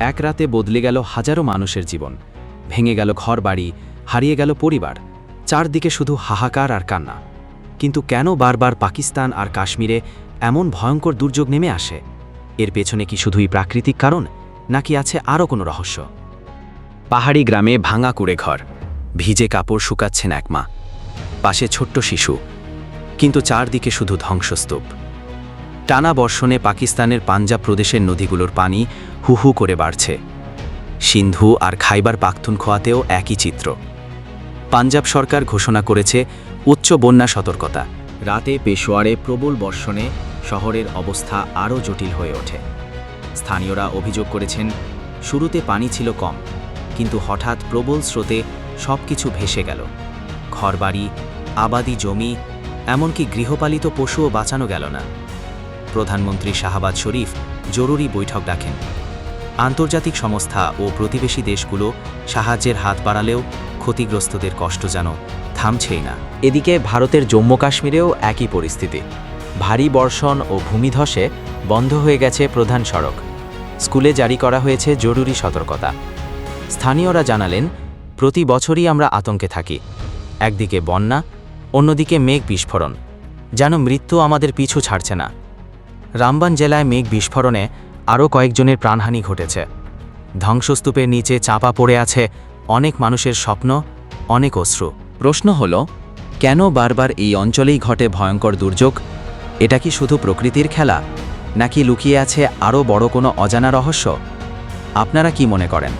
এক রাতে বদলে গেল হাজারো মানুষের জীবন। ভেঙে গেল ঘরবাড়ি, হারিয়ে গেল পরিবার, চারদিকে শুধু হাহাকার আর কান্না। কিন্তু কেন বারবার পাকিস্তান আর কাশ্মীরে এমন ভয়ঙ্কর দুর্যোগ নেমে আসে? এর পেছনে কি শুধুই প্রাকৃতিক কারণ, নাকি আছে আরও কোনো রহস্য? পাহাড়ি গ্রামে ভাঙা কুড়ে ঘর, ভিজে কাপড় শুকাচ্ছেন এক মা। পাশে ছোট্ট শিশু, কিন্তু চারদিকে শুধু ধ্বংসস্তূপ। টানা বর্ষণে পাকিস্তানের পাঞ্জাব প্রদেশের নদীগুলোর পানি হু হু করে বাড়ছে। সিন্ধু আর খাইবার পাখতুনখোয়াতেও একই চিত্র। পাঞ্জাব সরকার ঘোষণা করেছে উচ্চ বন্যা সতর্কতা। রাতে পেশোয়ারে প্রবল বর্ষণে শহরের অবস্থা আরও জটিল হয়ে ওঠে। স্থানীয়রা অভিযোগ করেছেন, শুরুতে পানি ছিল কম, কিন্তু হঠাৎ প্রবল স্রোতে সব কিছু ভেসে গেল। ঘরবাড়ি, আবাদি জমি, এমনকি গৃহপালিত পশুও বাঁচানো গেল না। প্রধানমন্ত্রী শাহবাজ শরীফ জরুরি বৈঠক ডাকেন। আন্তর্জাতিক সংস্থা ও প্রতিবেশী দেশগুলো সাহায্যের হাত বাড়ালেও ক্ষতিগ্রস্তদের কষ্ট যেন থামছেই না। এদিকে ভারতের জম্মু কাশ্মীরেও একই পরিস্থিতি। ভারী বর্ষণ ও ভূমিধসে বন্ধ হয়ে গেছে প্রধান সড়ক। স্কুলে জারি করা হয়েছে জরুরি সতর্কতা। স্থানীয়রা জানালেন, প্রতি বছরই আমরা আতঙ্কে থাকি। একদিকে বন্যা, অন্যদিকে মেঘ বিস্ফোরণ। যেন মৃত্যু আমাদের পিছু ছাড়ছে না। রামবান জেলায় মেঘ বিস্ফোরণে আরও কয়েকজনের প্রাণহানি ঘটেছে। ধ্বংসস্তূপের নিচে চাপা পড়ে আছে অনেক মানুষের স্বপ্ন, অনেক অশ্রু। প্রশ্ন হল, কেন বারবার এই অঞ্চলেই ঘটে ভয়ঙ্কর দুর্যোগ? এটা কি শুধু প্রকৃতির খেলা, নাকি লুকিয়ে আছে আরও বড় কোনো অজানা রহস্য? আপনারা কি মনে করেন?